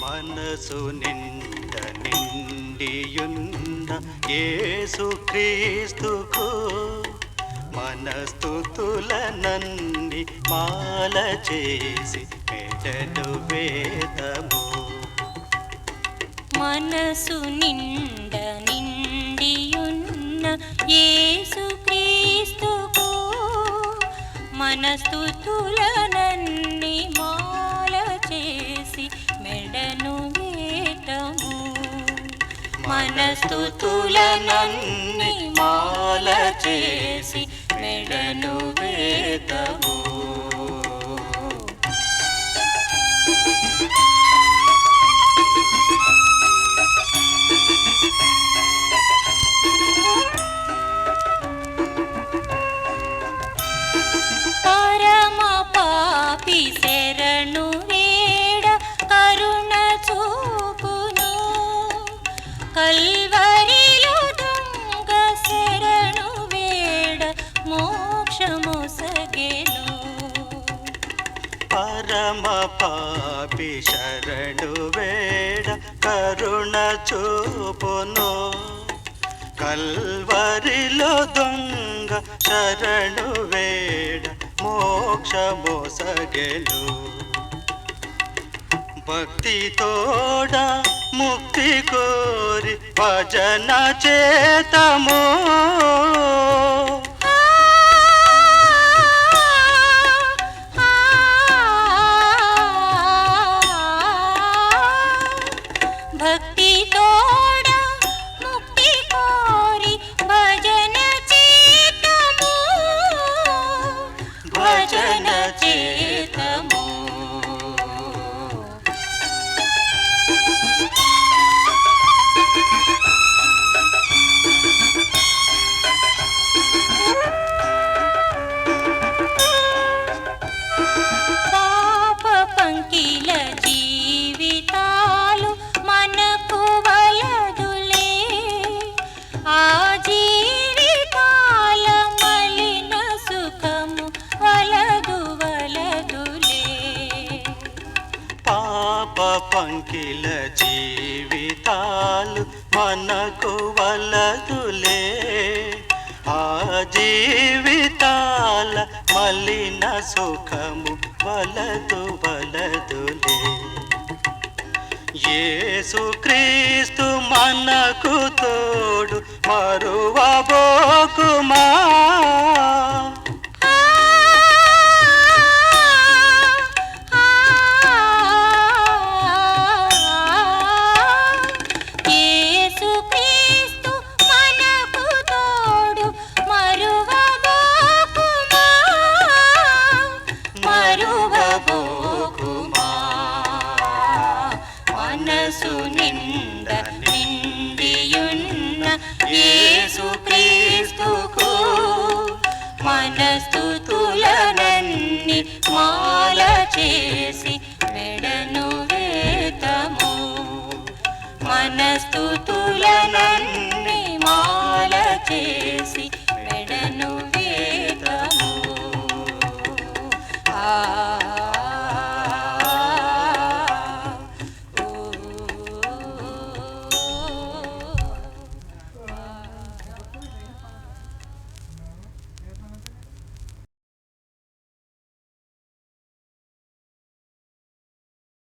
మనసు నిండ నిండియున్న యేసు క్రీస్తుకు మనస్తుతుల నన్ని మాల చేసి మెడలు వేదము. మనసు నిండ నిండియున్న యేసు మనస్తుతులనన్ని మాల చేసి మెడను వేటము. మనస్తుతులనన్ని మాల చేసి మెడను వేతము సగెను పరమ పాపి శరణు వేడ కరుణ చూపును. కల్వరిలో దొంగ శరణు వేడ మోక్షమోసగెను భక్తి తోడ ముక్తి కోరి భజన చేతము. పంకిల జీవితాలు మనకు వలదులే. ఆ జీవితాల మలిన సుఖము వలదు వలదులే. యేసు క్రీస్తు మనకు తోడు మరువబోకుమా? యేసుక్రీస్తుకు మనస్తుతులనన్ని మాల చేసి మెడను వేతము. మనస్తుతులనన్ని